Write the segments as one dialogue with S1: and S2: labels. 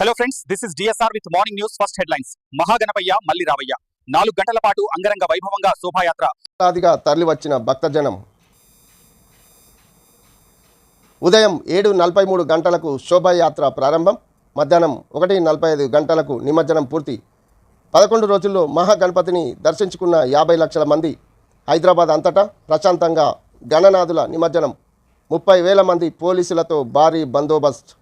S1: Hello friends this is DSR with morning news first headlines మహాగణపయ్య మల్లి రావయ్య నాలుగు గంటల పాటు అంగరంగ వైభవంగా శోభాయాత్ర.
S2: తరలి తరలివచ్చిన భక్తజనం. ఉదయం ఏడు నలభై మూడు గంటలకు శోభాయాత్ర ప్రారంభం. మధ్యాహ్నం ఒకటి నలభై ఐదు గంటలకు నిమజ్జనం పూర్తి. పదకొండు రోజుల్లో మహాగణపతిని దర్శించుకున్న యాభై లక్షల మంది హైదరాబాద్ అంతటా ప్రశాంతంగా గణనాథుల నిమజ్జనం. ముప్పై వేల మంది పోలీసులతో భారీ బందోబస్తు.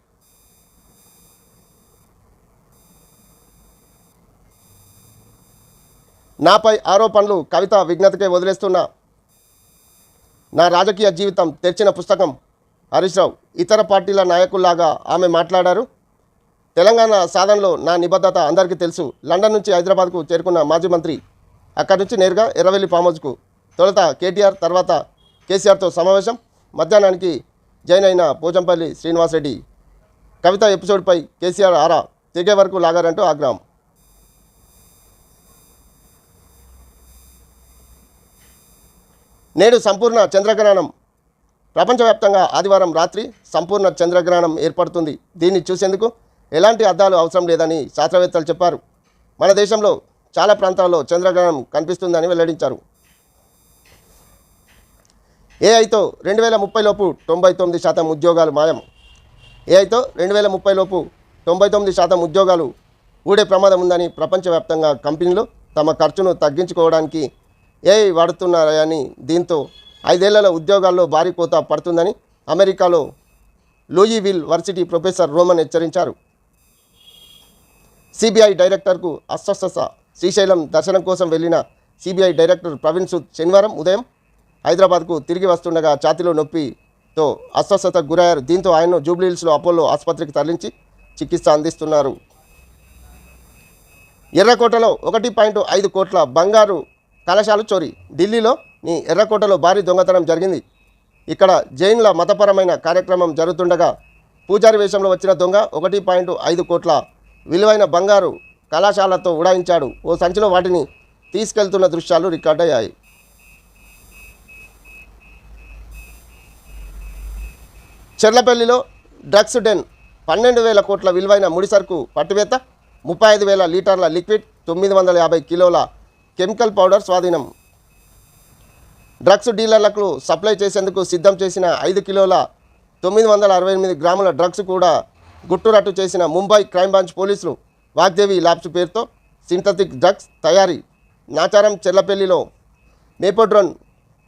S2: నాపై ఆరోపణలు కవిత విజ్ఞతకే వదిలేస్తున్న. నా రాజకీయ జీవితం తెరిచిన పుస్తకం హరీష్ రావు ఇతర పార్టీల నాయకుల్లాగా ఆమె మాట్లాడారు. తెలంగాణ సాధనలో నా నిబద్ధత అందరికీ తెలుసు. లండన్ నుంచి హైదరాబాద్కు చేరుకున్న మాజీ మంత్రి అక్కడి నుంచి నేరుగా ఎర్రవెల్లి ఫామ్ తొలుత కేటీఆర్ తర్వాత కేసీఆర్తో సమావేశం. మధ్యాహ్నానికి జైన్ అయిన పోచంపల్లి శ్రీనివాసరెడ్డి కవిత ఎపిసోడ్పై కేసీఆర్ ఆరా తెగే వరకు లాగారంటూ ఆగ్రహం. నేడు సంపూర్ణ చంద్రగ్రహణం. ప్రపంచవ్యాప్తంగా ఆదివారం రాత్రి సంపూర్ణ చంద్రగ్రహణం ఏర్పడుతుంది. దీన్ని చూసేందుకు ఎలాంటి అద్దాలు అవసరం లేదని శాస్త్రవేత్తలు చెప్పారు. మన దేశంలో చాలా ప్రాంతాల్లో చంద్రగ్రహణం కనిపిస్తుందని వెల్లడించారు. ఏఐతో రెండు వేల ముప్పై లోపు తొంభై తొమ్మిది శాతం ఉద్యోగాలు మాయం. ఏఐతో రెండు వేల ముప్పై లోపు తొంభై తొమ్మిది శాతం ఉద్యోగాలు ఊడే ప్రమాదం ఉందని ప్రపంచవ్యాప్తంగా కంపెనీలు తమ ఖర్చును తగ్గించుకోవడానికి ఏఐ వాడుతున్నారని దీంతో ఐదేళ్ళలో ఉద్యోగాల్లో భారీ కోత పడుతుందని అమెరికాలో లూయివిల్ వర్సిటీ ప్రొఫెసర్ రోమన్ హెచ్చరించారు. సిబిఐ డైరెక్టర్కు అస్వస్థత. శ్రీశైలం దర్శనం కోసం వెళ్ళిన సిబిఐ డైరెక్టర్ ప్రవీణ్ సూద్ శనివారం ఉదయం హైదరాబాద్కు తిరిగి వస్తుండగా ఛాతీలో నొప్పితో అస్వస్థతకు గురయ్యారు. దీంతో ఆయన్ను జూబ్లీహిల్స్లో అపోలో ఆసుపత్రికి తరలించి చికిత్స అందిస్తున్నారు. ఎర్రకోటలో ఒకటి పాయింట్ ఐదు కోట్ల బంగారు కలశాలు చోరీ. ఢిల్లీలో నీ ఎర్రకోటలో భారీ దొంగతనం జరిగింది. ఇక్కడ జైన్ల మతపరమైన కార్యక్రమం జరుగుతుండగా పూజారి వేషంలో వచ్చిన దొంగ ఒకటి పాయింట్ ఐదు కోట్ల విలువైన బంగారు కళాశాలతో ఉడాయించాడు. ఓ సంచిలో వాటిని తీసుకెళ్తున్న దృశ్యాలు రికార్డయ్యాయి చెర్లపల్లిలో డ్రగ్స్ డెన్ పన్నెండు వేల కోట్ల విలువైన ముడిసరుకు పట్టువేత ముప్పై ఐదు వేల లీటర్ల లిక్విడ్ తొమ్మిది వందల యాభై కిలోల కెమికల్ పౌడర్ స్వాధీనం. డ్రగ్స్ డీలర్లకు సప్లై చేసేందుకు సిద్ధం చేసిన ఐదు కిలోల తొమ్మిది వందల అరవై ఎనిమిది గ్రాముల డ్రగ్స్ కూడా గుట్టురట్టు చేసిన ముంబై క్రైమ్ బ్రాంచ్ పోలీసులు వాగ్దేవి ల్యాబ్స్ పేరుతో సింథటిక్ డ్రగ్స్ తయారీ. నాచారం చెల్లపల్లిలో మేపోడ్రోన్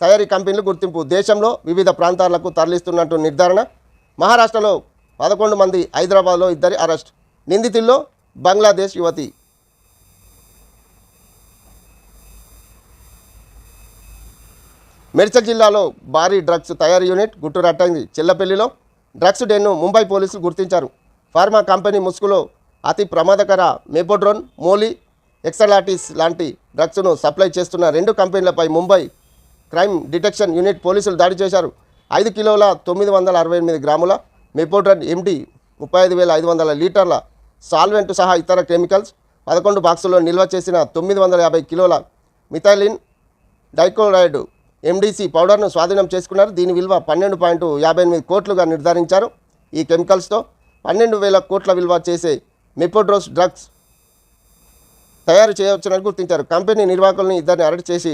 S2: తయారీ కంపెనీలు గుర్తింపు. దేశంలో వివిధ ప్రాంతాలకు తరలిస్తున్నట్టు నిర్ధారణ. మహారాష్ట్రలో పదకొండు మంది హైదరాబాద్లో ఇద్దరి అరెస్ట్. నిందితుల్లో బంగ్లాదేశ్ యువతి. మెడ్చల్ జిల్లాలో భారీ డ్రగ్స్ తయారీ యూనిట్ గుట్టురట్టయింది చిల్లపల్లిలో. డ్రగ్స్ డెన్ను ముంబై పోలీసులు గుర్తించారు. ఫార్మా కంపెనీ ముసుగులో అతి ప్రమాదకర మెపోడ్రోన్ మోలీ ఎక్సలాటిస్ లాంటి డ్రగ్స్ను సప్లై చేస్తున్న రెండు కంపెనీలపై ముంబై క్రైమ్ డిటెక్షన్ యూనిట్ పోలీసులు దాడి చేశారు. ఐదు కిలోల తొమ్మిది వందల అరవై ఎనిమిది గ్రాముల మెపోడ్రన్ ఎండి ముప్పై ఐదు వేల ఐదు వందల లీటర్ల సాల్వెంట్ సహా ఇతర కెమికల్స్ పదకొండు బాక్సుల్లో నిల్వ చేసిన తొమ్మిది వందల యాభై కిలోల మిథైలిన్ డైక్లోరైడ్ ఎండీసీ పౌడర్ను స్వాధీనం చేసుకున్నారు. దీని విలువ పన్నెండు పాయింట్ యాభై ఎనిమిది కోట్లుగా నిర్ధారించారు ఈ కెమికల్స్తో. పన్నెండు వేల కోట్ల విలువ చేసే మెపోడ్రోస్ డ్రగ్స్ తయారు చేయవచ్చునని గుర్తించారు. కంపెనీ నిర్వాహకులను ఇద్దరిని అరెస్ట్ చేసి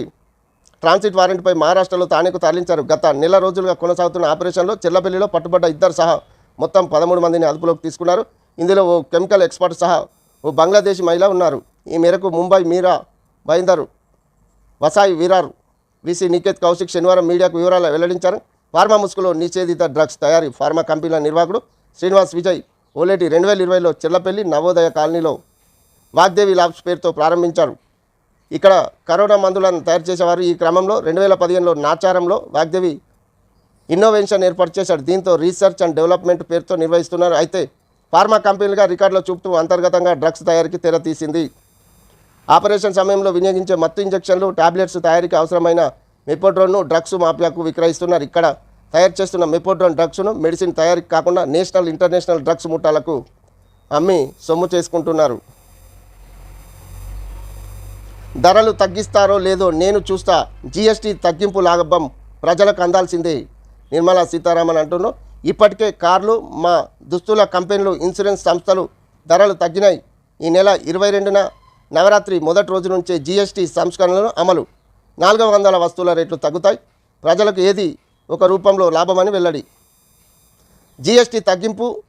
S2: ట్రాన్సిట్ వారెంట్పై మహారాష్ట్రలో తానేకు తరలించారు. గత నెల రోజులుగా కొనసాగుతున్న ఆపరేషన్లో చెర్లపల్లిలో పట్టుబడ్డ ఇద్దరు సహా మొత్తం పదమూడు మందిని అదుపులోకి తీసుకున్నారు. ఇందులో ఓ కెమికల్ ఎక్స్పర్ట్ సహా ఓ బంగ్లాదేశీ మహిళ ఉన్నారు. ఈ మేరకు ముంబై మీరా బైందరు వసాయి వీరార్ బీసీ నికేత్ కౌశిక్ శనివారం మీడియాకు వివరాలు వెల్లడించారు. ఫార్మా ముసుగులో నిషేధిత డ్రగ్స్ తయారీ ఫార్మా కంపెనీల నిర్వాహకుడు శ్రీనివాస్ విజయ్ ఓలేటి రెండు వేల ఇరవైలో చిల్లపల్లి నవోదయ కాలనీలో వాగ్దేవి ల్యాబ్స్ పేరుతో ప్రారంభించారు. ఇక్కడ కరోనా మందులను తయారు చేసేవారు. ఈ క్రమంలో రెండు వేల పదిహేనులో నాచారంలో వాగ్దేవి ఇన్నోవేషన్ ఏర్పాటు చేశాడు. దీంతో రీసెర్చ్ అండ్ డెవలప్మెంట్ పేరుతో నిర్వహిస్తున్నారు. అయితే ఫార్మా కంపెనీలుగా రికార్డులో చూపుతూ అంతర్గతంగా డ్రగ్స్ తయారీకి తెర తీసింది. ఆపరేషన్ సమయంలో వినియోగించే మత్తు ఇంజక్షన్లు టాబ్లెట్స్ తయారీకి అవసరమైన మెపోడ్రోన్ను డ్రగ్స్ మాఫియాకు విక్రయిస్తున్నారు. ఇక్కడ తయారు చేస్తున్న మెపోడ్రోన్ డ్రగ్స్ను మెడిసిన్ తయారీకి కాకుండా నేషనల్ ఇంటర్నేషనల్ డ్రగ్స్ ముఠాలకు అమ్మి సొమ్ము చేసుకుంటున్నారు. ధరలు తగ్గిస్తారో లేదో నేను చూస్తా. జీఎస్టీ తగ్గింపు లాభం ప్రజలకు అందాల్సిందే. నిర్మలా సీతారామన్ అంటున్నారు. ఇప్పటికే కార్లు మా దుస్తుల కంపెనీలు ఇన్సూరెన్స్ సంస్థలు ధరలు తగ్గినాయి. ఈ నెల ఇరవై రెండున నవరాత్రి మొదటి రోజు నుంచే జీఎస్టీ సంస్కరణలు అమలు. నాలుగు వందల వస్తువుల రేట్లు తగ్గుతాయి. ప్రజలకు ఏది ఒక రూపంలో లాభమని వెల్లడి. జీఎస్టీ తగ్గింపు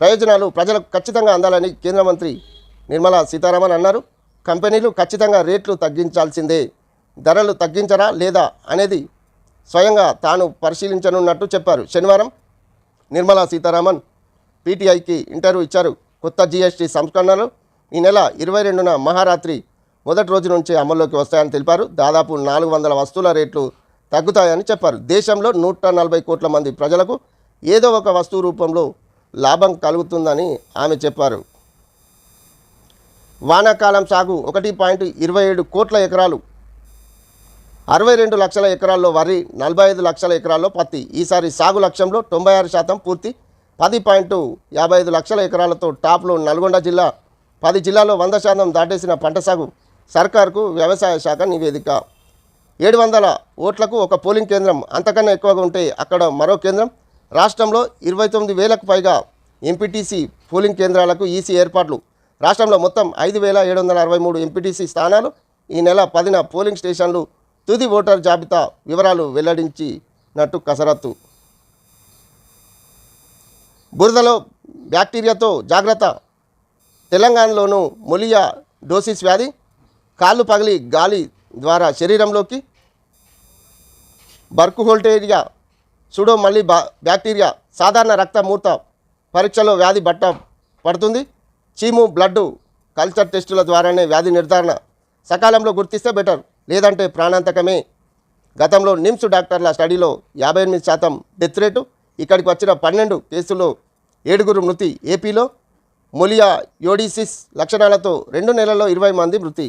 S2: ప్రయోజనాలు ప్రజలకు ఖచ్చితంగా అందాలని కేంద్ర మంత్రి నిర్మలా సీతారామన్ అన్నారు. కంపెనీలు ఖచ్చితంగా రేట్లు తగ్గించాల్సిందే. ధరలు తగ్గించరా లేదా అనేది స్వయంగా తాను పరిశీలించనున్నట్టు చెప్పారు. శనివారం నిర్మలా సీతారామన్ పీటీఐకి ఇంటర్వ్యూ ఇచ్చారు. కొత్త జీఎస్టీ సంస్కరణలు ఈ నెల ఇరవై రెండున మహారాత్రి మొదటి రోజు నుంచే అమల్లోకి వస్తాయని తెలిపారు. దాదాపు నాలుగు వందల వస్తువుల రేట్లు తగ్గుతాయని చెప్పారు. దేశంలో నూట నలభై కోట్ల మంది ప్రజలకు ఏదో ఒక వస్తువు రూపంలో లాభం కలుగుతుందని ఆమె చెప్పారు. వానాకాలం సాగు ఒకటి పాయింట్ ఇరవై ఏడు కోట్ల ఎకరాలు అరవై రెండు లక్షల ఎకరాల్లో వరి నలభై ఐదు లక్షల ఎకరాల్లో పత్తి. ఈసారి సాగు లక్ష్యంలో తొంభై ఆరు శాతం పూర్తి పది పాయింట్ యాభై ఐదు లక్షల ఎకరాలతో టాప్లో నల్గొండ జిల్లా పది జిల్లాల్లో వంద శాతం దాటేసిన పంట సాగు సర్కార్కు వ్యవసాయ శాఖ నివేదిక. ఏడు వందల ఓట్లకు ఒక పోలింగ్ కేంద్రం అంతకన్నా ఎక్కువగా ఉంటే అక్కడ మరో కేంద్రం. రాష్ట్రంలో ఇరవై తొమ్మిది వేలకు పైగా ఎంపీటీసీ పోలింగ్ కేంద్రాలకు ఈసీ ఏర్పాట్లు. రాష్ట్రంలో మొత్తం ఐదు వేల ఏడు వందల అరవై మూడు ఎంపీటీసీ స్థానాలు. ఈ నెల పదిన పోలింగ్ స్టేషన్లు తుది ఓటర్ జాబితా వివరాలు వెల్లడించినట్టు కసరత్తు. బురదలో బ్యాక్టీరియాతో జాగ్రత్త తెలంగాణలోనూ మొలియా డోసిస్ వ్యాధి కాళ్ళు పగిలి గాలి ద్వారా శరీరంలోకి బర్కుహోల్టేరియా సుడో మళ్ళీ బా బ్యాక్టీరియా సాధారణ రక్త మూత పరీక్షలో వ్యాధి బట్ట పడుతుంది. చీము బ్లడ్ కల్చర్ టెస్టుల ద్వారానే వ్యాధి నిర్ధారణ సకాలంలో గుర్తిస్తే బెటర్. లేదంటే ప్రాణాంతకమే. గతంలో నిమ్స్ డాక్టర్ల స్టడీలో యాభై ఎనిమిది శాతం డెత్ రేటు ఇక్కడికి వచ్చిన పన్నెండు కేసుల్లో ఏడుగురు మృతి ఏపీలో. మొలియా యోడిసిస్ లక్షణాలతో రెండు నెలల్లో ఇరవై మంది మృతి.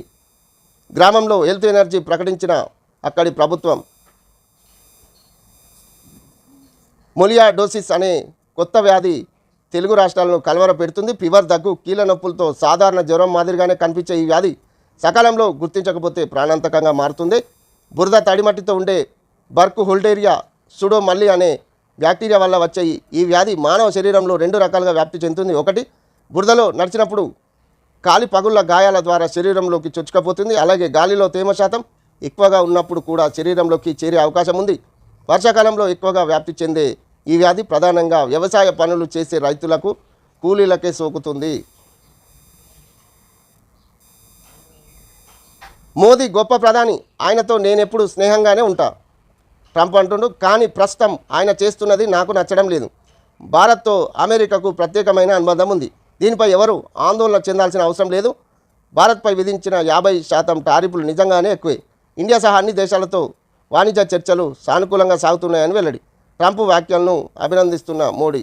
S2: గ్రామంలో హెల్త్ ఎనర్జీ ప్రకటించిన అక్కడి ప్రభుత్వం. మొలియా డోసిస్ అనే కొత్త వ్యాధి తెలుగు రాష్ట్రాలను కలవర పెడుతుంది. ఫీవర్ దగ్గు కీళ్ళ నొప్పులతో సాధారణ జ్వరం మాదిరిగానే కనిపించే ఈ వ్యాధి సకాలంలో గుర్తించకపోతే ప్రాణాంతకంగా మారుతుంది. బురద తడిమట్టితో ఉండే బర్క్ హోల్డేరియా సుడో మల్లి అనే బ్యాక్టీరియా వల్ల వచ్చే ఈ వ్యాధి మానవ శరీరంలో రెండు రకాలుగా వ్యాప్తి చెందుతుంది. ఒకటి బురదలో నడిచినప్పుడు కాలి పగుళ్ళ గాయాల ద్వారా శరీరంలోకి చొచ్చుకపోతుంది. అలాగే గాలిలో తేమ శాతం ఎక్కువగా ఉన్నప్పుడు కూడా శరీరంలోకి చేరే అవకాశం ఉంది. వర్షాకాలంలో ఎక్కువగా వ్యాప్తి చెందే ఈ వ్యాధి ప్రధానంగా వ్యవసాయ పనులు చేసే రైతులకు కూలీలకే సోకుతుంది. మోదీ గొప్ప ప్రధాని ఆయనతో నేనెప్పుడు స్నేహంగానే ఉంటా ట్రంప్ అంటుండు. కానీ ప్రస్తుతం ఆయన చేస్తున్నది నాకు నచ్చడం లేదు. భారత్తో అమెరికాకు ప్రత్యేకమైన అనుబంధం ఉంది. దీనిపై ఎవరు ఆందోళన చెందాల్సిన అవసరం లేదు. భారత్పై విధించిన యాభై శాతం టారిఫ్లు నిజంగానే ఎక్కువే. ఇండియా సహా అన్ని దేశాలతో వాణిజ్య చర్చలు సానుకూలంగా సాగుతున్నాయని వెల్లడి. ట్రంప్ వ్యాఖ్యలను అభినందిస్తున్న మోడీ.